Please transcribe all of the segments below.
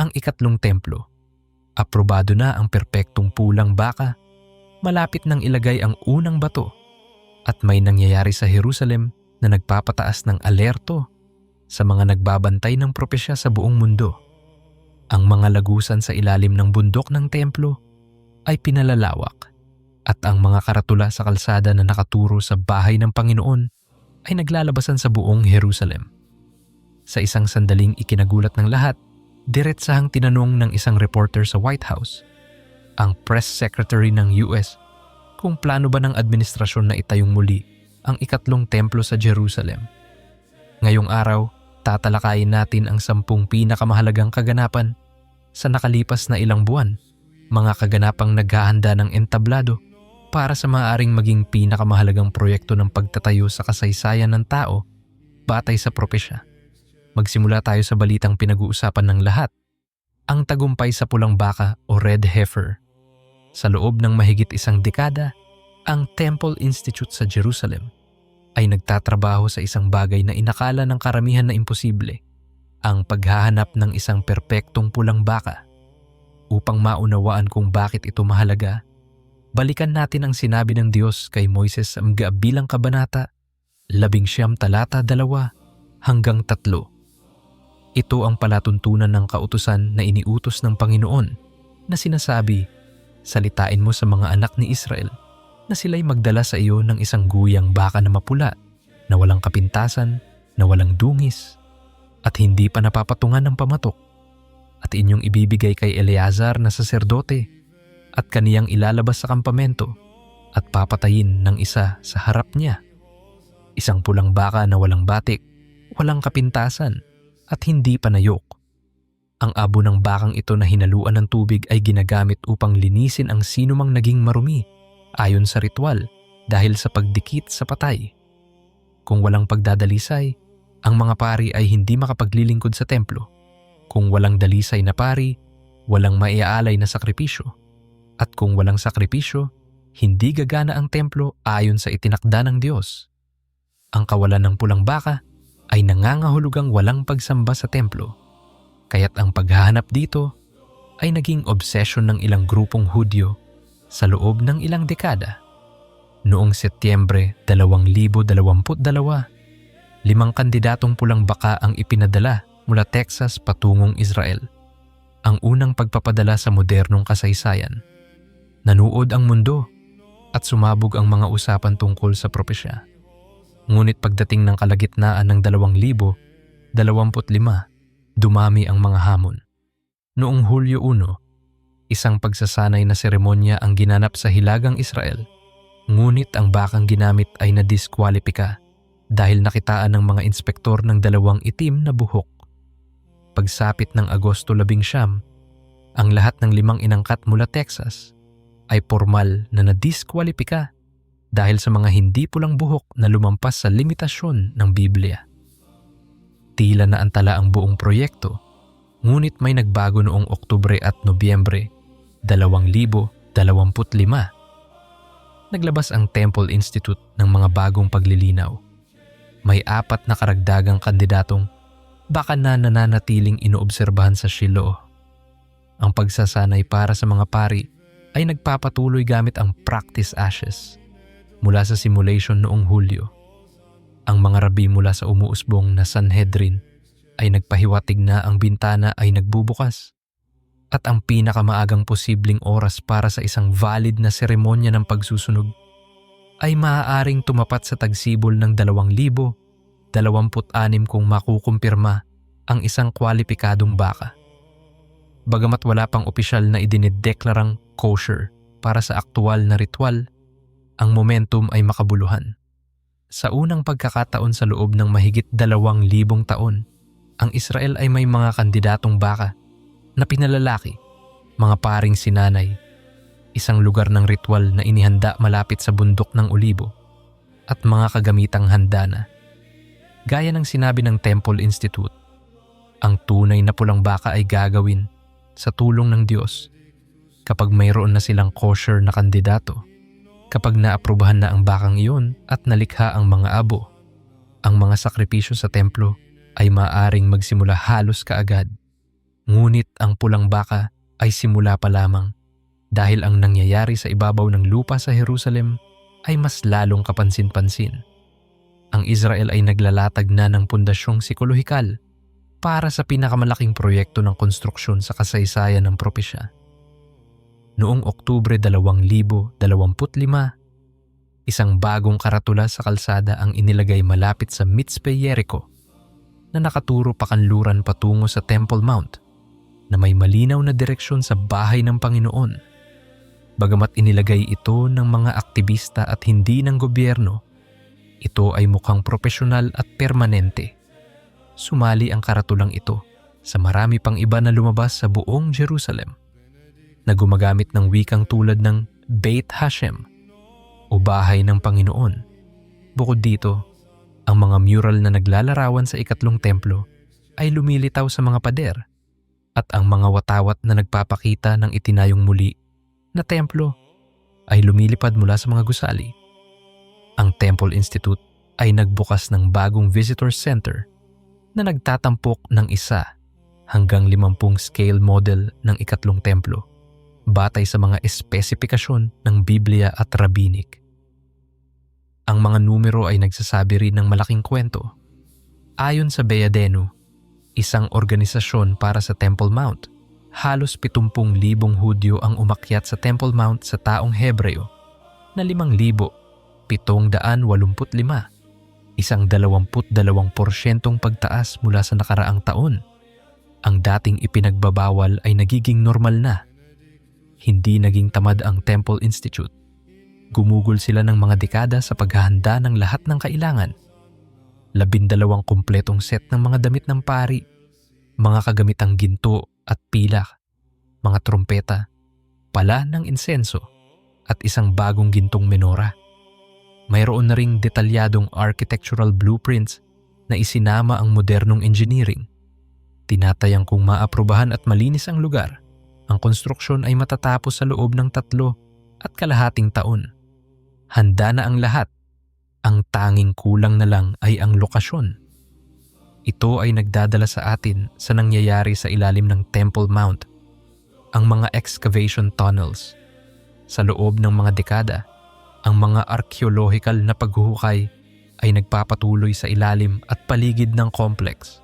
ang ikatlong templo. Aprobado na ang perpektong pulang baka. Malapit nang ilagay ang unang bato. At may nangyayari sa Jerusalem na nagpapataas ng alerto sa mga nagbabantay ng propesya sa buong mundo. Ang mga lagusan sa ilalim ng bundok ng templo ay pinalalawak at ang mga karatula sa kalsada na nakaturo sa bahay ng Panginoon ay naglalabasan sa buong Jerusalem. Sa isang sandaling ikinagulat ng lahat, diretsahang tinanong ng isang reporter sa White House, ang press secretary ng US, kung plano ba ng administrasyon na itayong muli ang ikatlong templo sa Jerusalem. Ngayong araw, tatalakayin natin ang sampung pinakamahalagang kaganapan sa nakalipas na ilang buwan, mga kaganapang naghahanda ng entablado para sa maaaring maging pinakamahalagang proyekto ng pagtatayo sa kasaysayan ng tao batay sa propesya. Magsimula tayo sa balitang pinag-uusapan ng lahat, ang tagumpay sa pulang baka o red heifer. Sa loob ng mahigit isang dekada, ang Temple Institute sa Jerusalem ay nagtatrabaho sa isang bagay na inakala ng karamihan na imposible, ang paghahanap ng isang perpektong pulang baka. Upang maunawaan kung bakit ito mahalaga, balikan natin ang sinabi ng Diyos kay Moises sa mga bilang kabanata, labing siyam talata dalawa hanggang tatlo. Ito ang palatuntunan ng kautusan na iniutos ng Panginoon na sinasabi, Salitain mo sa mga anak ni Israel na sila'y magdala sa iyo ng isang guyang baka na mapula, na walang kapintasan, na walang dungis, at hindi pa napapatungan ng pamatok. At inyong ibibigay kay Eleazar na saserdote at kaniyang ilalabas sa kampamento at papatayin ng isa sa harap niya. Isang pulang baka na walang batik, walang kapintasan, at hindi panayok. Ang abo ng bakang ito na hinaluan ng tubig ay ginagamit upang linisin ang sinumang naging marumi ayon sa ritual dahil sa pagdikit sa patay. Kung walang pagdadalisay, ang mga pari ay hindi makapaglilingkod sa templo. Kung walang dalisay na pari, walang maiaalay na sakripisyo. At kung walang sakripisyo, hindi gagana ang templo ayon sa itinakda ng Diyos. Ang kawalan ng pulang baka ay nangangahulugang walang pagsamba sa templo. Kaya't ang paghahanap dito ay naging obsession ng ilang grupong Hudyo sa loob ng ilang dekada. Noong Setyembre 2022, limang kandidatong pulang baka ang ipinadala mula Texas patungong Israel. Ang unang pagpapadala sa modernong kasaysayan. Nanuod ang mundo at sumabog ang mga usapan tungkol sa propesya. Ngunit pagdating ng kalagitnaan ng 2025, dumami ang mga hamon. Noong Hulyo 1, isang pagsasanay na seremonya ang ginanap sa Hilagang Israel. Ngunit ang bakang ginamit ay nadiskwalipika dahil nakitaan ng mga inspektor ng dalawang itim na buhok. Pagsapit ng Agosto 11, ang lahat ng limang inangkat mula Texas ay formal na nadiskwalipika dahil sa mga hindi pulang buhok na lumampas sa limitasyon ng Biblia. Tila na antala ang buong proyekto, ngunit may nagbago noong Oktubre at Nobyembre 2025. Naglabas ang Temple Institute ng mga bagong paglilinaw. May apat na karagdagang kandidatong baka na nananatiling inoobserbahan sa Shiloh. Ang pagsasanay para sa mga pari ay nagpapatuloy gamit ang practice ashes mula sa simulation noong Hulyo. Ang mga rabi mula sa umuusbong na Sanhedrin ay nagpahiwatig na ang bintana ay nagbubukas at ang pinakamaagang posibleng oras para sa isang valid na seremonya ng pagsusunog ay maaaring tumapat sa tagsibol ng 2,026 kung makukumpirma ang isang kwalipikadong baka. Bagamat wala pang opisyal na idinideklarang kosher para sa aktual na ritual, ang momentum ay makabuluhan. Sa unang pagkakataon sa loob ng mahigit dalawang libong taon, ang Israel ay may mga kandidatong baka na pinalalaki, mga paring sinanay, isang lugar ng ritual na inihanda malapit sa bundok ng Olibo, at mga kagamitang handa na. Gaya ng sinabi ng Temple Institute, ang tunay na pulang baka ay gagawin sa tulong ng Diyos kapag mayroon na silang kosher na kandidato kapag naaprubahan na ang bakang iyon at nalikha ang mga abo. Ang mga sakripisyo sa templo ay maaring magsimula halos kaagad. Ngunit ang pulang baka ay simula pa lamang dahil ang nangyayari sa ibabaw ng lupa sa Jerusalem ay mas lalong kapansin-pansin. Ang Israel ay naglalatag na ng pundasyong psikolohikal para sa pinakamalaking proyekto ng konstruksyon sa kasaysayan ng propesya. Noong Oktubre 2025, isang bagong karatula sa kalsada ang inilagay malapit sa Mitzpe Jericho na nakaturo pakanluran patungo sa Temple Mount na may malinaw na direksyon sa bahay ng Panginoon. Bagamat inilagay ito ng mga aktivista at hindi ng gobyerno, ito ay mukhang profesional at permanente. Sumali ang karatulang ito sa marami pang iba na lumabas sa buong Jerusalem na gumagamit ng wikang tulad ng Beit Hashem o Bahay ng Panginoon. Bukod dito, ang mga mural na naglalarawan sa ikatlong templo ay lumilitaw sa mga pader at ang mga watawat na nagpapakita ng itinayong muli na templo ay lumilipad mula sa mga gusali. Ang Temple Institute ay nagbukas ng bagong visitor center na nagtatampok ng isa hanggang limampung scale model ng ikatlong templo batay sa mga espesipikasyon ng Biblia at Rabinik. Ang mga numero ay nagsasabi rin ng malaking kwento. Ayon sa Beadeno, isang organisasyon para sa Temple Mount, halos 70,000 Hudyo ang umakyat sa Temple Mount sa taong Hebreo na 5,785, isang 22% pagtaas mula sa nakaraang taon. Ang dating ipinagbabawal ay nagiging normal na hindi naging tamad ang Temple Institute. Gumugol sila ng mga dekada sa paghahanda ng lahat ng kailangan. Labindalawang kumpletong set ng mga damit ng pari, mga kagamitang ginto at pilak, mga trompeta, pala ng insenso, at isang bagong gintong menora. Mayroon na ring detalyadong architectural blueprints na isinama ang modernong engineering. Tinatayang kung maaprubahan at malinis ang lugar – ang konstruksyon ay matatapos sa loob ng tatlo at kalahating taon. Handa na ang lahat. Ang tanging kulang na lang ay ang lokasyon. Ito ay nagdadala sa atin sa nangyayari sa ilalim ng Temple Mount. Ang mga excavation tunnels. Sa loob ng mga dekada, ang mga archaeological na paghuhukay ay nagpapatuloy sa ilalim at paligid ng complex.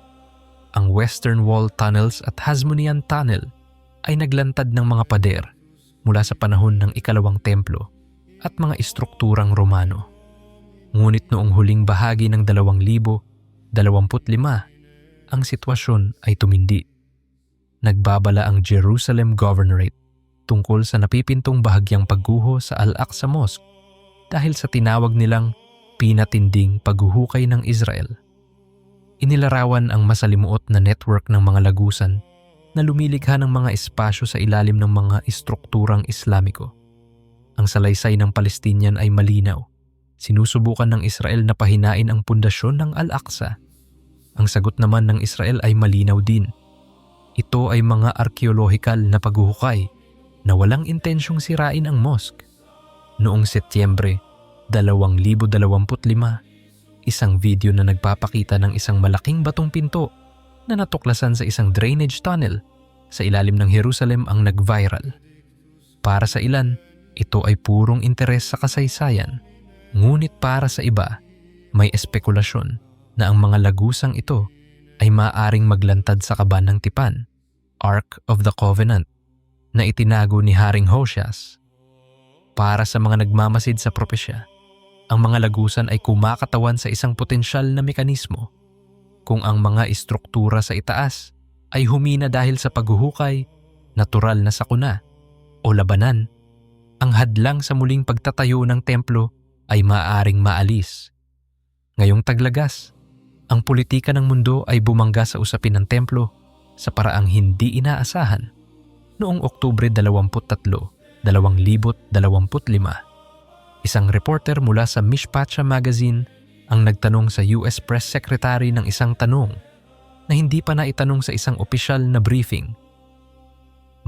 Ang Western Wall Tunnels at Hasmonean Tunnel ay naglantad ng mga pader mula sa panahon ng ikalawang templo at mga istrukturang Romano. Ngunit noong huling bahagi ng 2025, ang sitwasyon ay tumindi. Nagbabala ang Jerusalem Governorate tungkol sa napipintong bahagyang pagguho sa Al-Aqsa Mosque dahil sa tinawag nilang pinatinding paghuhukay ng Israel. Inilarawan ang masalimuot na network ng mga lagusan na lumilikha ng mga espasyo sa ilalim ng mga istrukturang Islamiko. Ang salaysay ng Palestinian ay malinaw. Sinusubukan ng Israel na pahinain ang pundasyon ng Al-Aqsa. Ang sagot naman ng Israel ay malinaw din. Ito ay mga arkeolohikal na paghuhukay na walang intensyong sirain ang mosque. Noong Setyembre 2025, isang video na nagpapakita ng isang malaking batong pinto na natuklasan sa isang drainage tunnel sa ilalim ng Jerusalem ang nag-viral. Para sa ilan, ito ay purong interes sa kasaysayan. Ngunit para sa iba, may espekulasyon na ang mga lagusang ito ay maaring maglantad sa kaban ng tipan, Ark of the Covenant, na itinago ni Haring Hoshias. Para sa mga nagmamasid sa propesya, ang mga lagusan ay kumakatawan sa isang potensyal na mekanismo kung ang mga istruktura sa itaas ay humina dahil sa paghuhukay, natural na sakuna o labanan, ang hadlang sa muling pagtatayo ng templo ay maaaring maalis. Ngayong taglagas, ang politika ng mundo ay bumangga sa usapin ng templo sa paraang hindi inaasahan. Noong Oktubre 23, 2025, isang reporter mula sa Mishpacha Magazine ang nagtanong sa US Press Secretary ng isang tanong na hindi pa naitanong sa isang opisyal na briefing.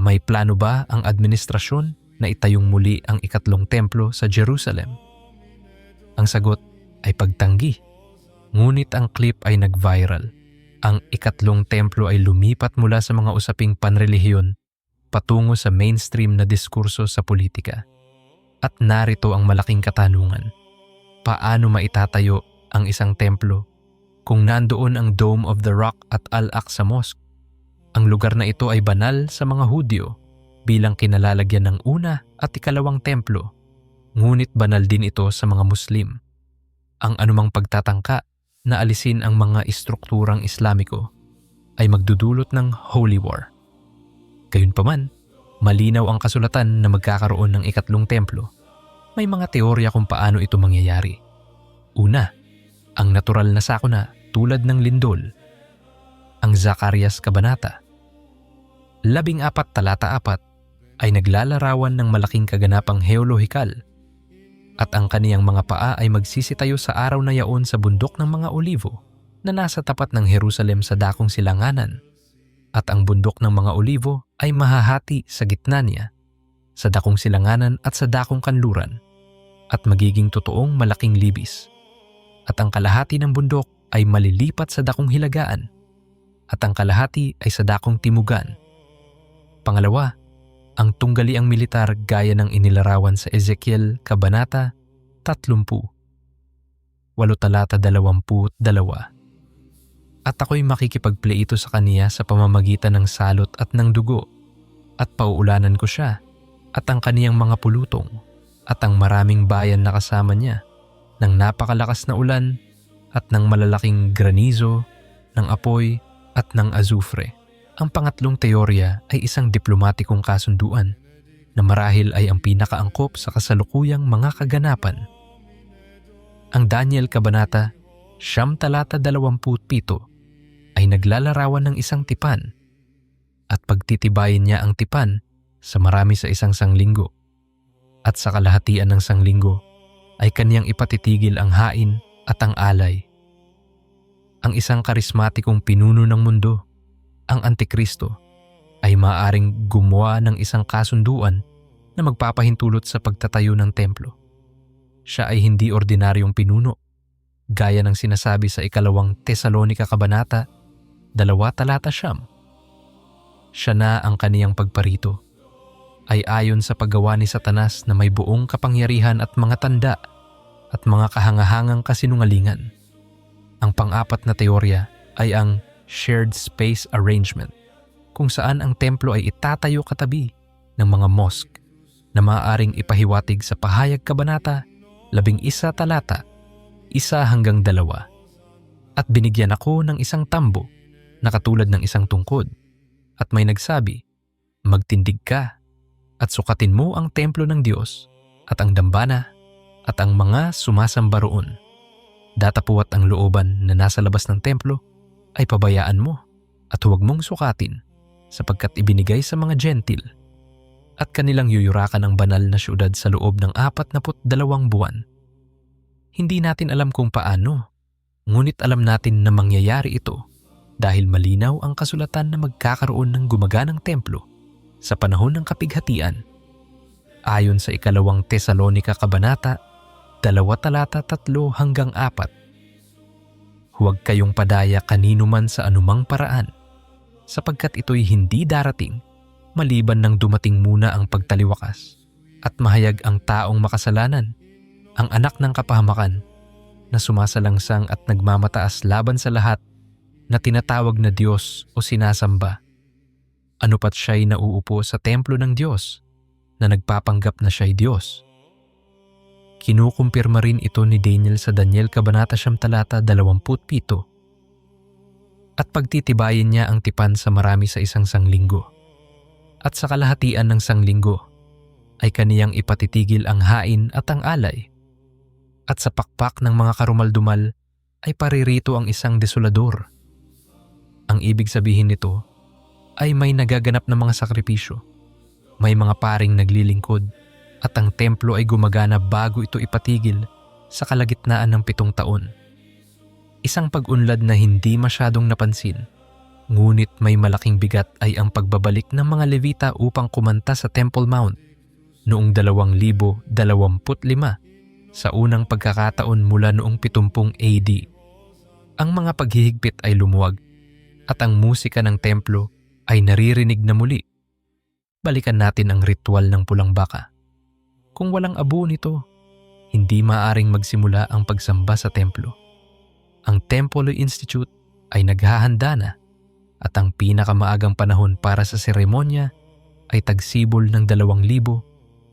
May plano ba ang administrasyon na itayong muli ang ikatlong templo sa Jerusalem? Ang sagot ay pagtanggi. Ngunit ang clip ay nag-viral. ang ikatlong templo ay lumipat mula sa mga usaping panrelihiyon patungo sa mainstream na diskurso sa politika. At narito ang malaking katanungan. Paano maitatayo ang isang templo kung nandoon ang Dome of the Rock at Al-Aqsa Mosque? Ang lugar na ito ay banal sa mga Hudyo bilang kinalalagyan ng una at ikalawang templo, ngunit banal din ito sa mga Muslim. Ang anumang pagtatangka na alisin ang mga istrukturang Islamiko ay magdudulot ng holy war. Gayunpaman, malinaw ang kasulatan na magkakaroon ng ikatlong templo. May mga teorya kung paano ito mangyayari. Una, ang natural na sakuna tulad ng lindol. Ang Zacarias Kabanata. Labing apat talata apat ay naglalarawan ng malaking kaganapang heolohikal at ang kaniyang mga paa ay magsisitayo sa araw na yaon sa bundok ng mga olivo na nasa tapat ng Jerusalem sa dakong silanganan at ang bundok ng mga olivo ay mahahati sa gitna niya sa dakong silanganan at sa dakong kanluran at magiging totoong malaking libis at ang kalahati ng bundok ay malilipat sa dakong hilagaan at ang kalahati ay sa dakong timugan. Pangalawa, ang tunggaliang militar gaya ng inilarawan sa Ezekiel Kabanata 30, 8 talata 22. At ako'y makikipag-play ito sa kaniya sa pamamagitan ng salot at ng dugo at pauulanan ko siya at ang kaniyang mga pulutong at ang maraming bayan na kasama niya ng napakalakas na ulan at ng malalaking granizo, ng apoy at ng azufre. Ang pangatlong teorya ay isang diplomatikong kasunduan na marahil ay ang pinakaangkop sa kasalukuyang mga kaganapan. Ang Daniel Kabanata, Siyam Talata 27 ay naglalarawan ng isang tipan at pagtitibayin niya ang tipan sa marami sa isang sanglinggo at sa kalahatian ng sanglinggo ay kaniyang ipatitigil ang hain at ang alay. Ang isang karismatikong pinuno ng mundo ang Antikristo ay maaring gumawa ng isang kasunduan na magpapahintulot sa pagtatayo ng templo. Siya ay hindi ordinaryong pinuno, gaya ng sinasabi sa ikalawang Tesalonika Kabanata, dalawa talata siyam. Siya na ang kaniyang pagparito ay ayon sa paggawa ni Satanas na may buong kapangyarihan at mga tanda at mga kahangahangang kasinungalingan. Ang pang-apat na teorya ay ang shared space arrangement kung saan ang templo ay itatayo katabi ng mga mosque na maaaring ipahiwatig sa pahayag kabanata, labing isa talata, isa hanggang dalawa. At binigyan ako ng isang tambo na katulad ng isang tungkod at may nagsabi, Magtindig ka at sukatin mo ang templo ng Diyos at ang dambana at ang mga sumasamba roon. Datapuwat ang looban na nasa labas ng templo ay pabayaan mo at huwag mong sukatin sapagkat ibinigay sa mga gentil at kanilang yuyurakan ang banal na syudad sa loob ng apat na dalawang buwan. Hindi natin alam kung paano, ngunit alam natin na mangyayari ito dahil malinaw ang kasulatan na magkakaroon ng gumaganang templo sa panahon ng kapighatian. Ayon sa ikalawang Tesalonika Kabanata, dalawa talata tatlo hanggang apat, Huwag kayong padaya kanino man sa anumang paraan, sapagkat ito'y hindi darating maliban nang dumating muna ang pagtaliwakas at mahayag ang taong makasalanan, ang anak ng kapahamakan, na sumasalangsang at nagmamataas laban sa lahat na tinatawag na Diyos o sinasamba. Ano pat siya'y nauupo sa templo ng Diyos na nagpapanggap na siya'y Diyos Kinukumpirma rin ito ni Daniel sa Daniel Kabanata Siyam Talata 27. At pagtitibayin niya ang tipan sa marami sa isang sanglinggo. At sa kalahatian ng sanglinggo ay kaniyang ipatitigil ang hain at ang alay. At sa pakpak ng mga karumaldumal ay paririto ang isang desolador. Ang ibig sabihin nito ay may nagaganap na mga sakripisyo. May mga paring naglilingkod at ang templo ay gumagana bago ito ipatigil sa kalagitnaan ng pitong taon. Isang pag-unlad na hindi masyadong napansin, ngunit may malaking bigat ay ang pagbabalik ng mga Levita upang kumanta sa Temple Mount noong 2025 sa unang pagkakataon mula noong 70 AD. Ang mga paghihigpit ay lumuwag at ang musika ng templo ay naririnig na muli. Balikan natin ang ritual ng pulang baka. Kung walang abo nito, hindi maaring magsimula ang pagsamba sa templo. Ang Temple Institute ay naghahanda na at ang pinakamaagang panahon para sa seremonya ay tagsibol ng 2026.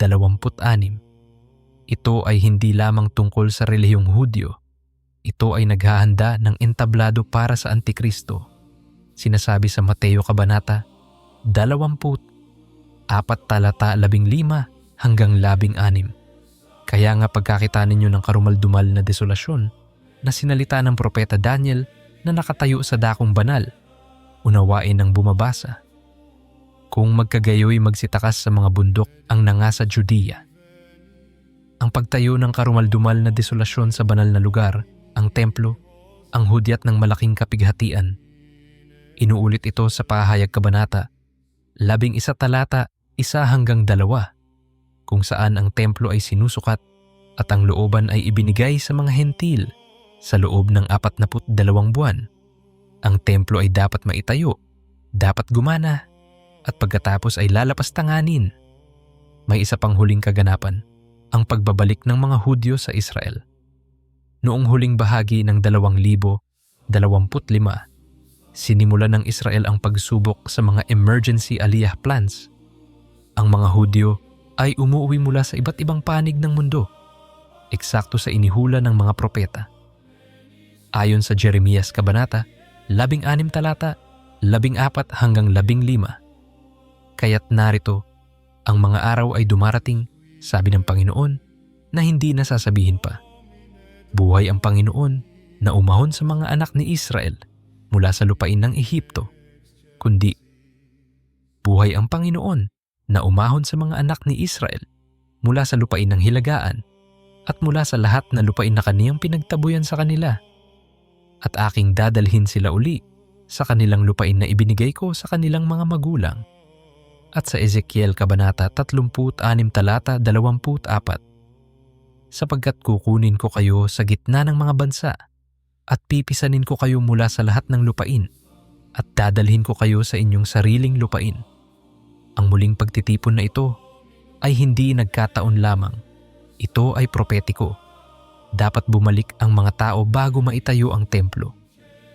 Ito ay hindi lamang tungkol sa relihiyong Hudyo. Ito ay naghahanda ng entablado para sa Antikristo. Sinasabi sa Mateo Kabanata 20, apat talata 15 hanggang 16. Kaya nga pagkakita ninyo ng karumaldumal na desolasyon na sinalita ng propeta Daniel na nakatayo sa dakong banal, unawain ng bumabasa. Kung magkagayoy magsitakas sa mga bundok ang nanga sa Judea. Ang pagtayo ng karumaldumal na desolasyon sa banal na lugar, ang templo, ang hudyat ng malaking kapighatian. Inuulit ito sa pahayag kabanata, labing isa talata, isa hanggang dalawa kung saan ang templo ay sinusukat at ang looban ay ibinigay sa mga hentil sa loob ng 42 buwan. Ang templo ay dapat maitayo, dapat gumana, at pagkatapos ay lalapas tanganin. May isa pang huling kaganapan, ang pagbabalik ng mga Hudyo sa Israel. Noong huling bahagi ng 2025, sinimula ng Israel ang pagsubok sa mga emergency aliyah plans. Ang mga Hudyo ay umuwi mula sa iba't ibang panig ng mundo, eksakto sa inihula ng mga propeta. Ayon sa Jeremias Kabanata, 16 talata, 14 hanggang 15. Kaya't narito, ang mga araw ay dumarating, sabi ng Panginoon, na hindi nasasabihin pa. Buhay ang Panginoon na umahon sa mga anak ni Israel mula sa lupain ng Ehipto, kundi buhay ang Panginoon na umahon sa mga anak ni Israel mula sa lupain ng hilagaan at mula sa lahat na lupain na kaniyang pinagtabuyan sa kanila. At aking dadalhin sila uli sa kanilang lupain na ibinigay ko sa kanilang mga magulang. At sa Ezekiel Kabanata 36 talata 24 Sapagkat kukunin ko kayo sa gitna ng mga bansa at pipisanin ko kayo mula sa lahat ng lupain at dadalhin ko kayo sa inyong sariling lupain ang muling pagtitipon na ito ay hindi nagkataon lamang. Ito ay propetiko. Dapat bumalik ang mga tao bago maitayo ang templo.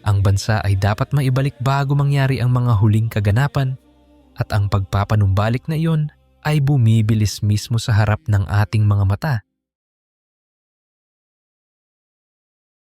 Ang bansa ay dapat maibalik bago mangyari ang mga huling kaganapan at ang pagpapanumbalik na iyon ay bumibilis mismo sa harap ng ating mga mata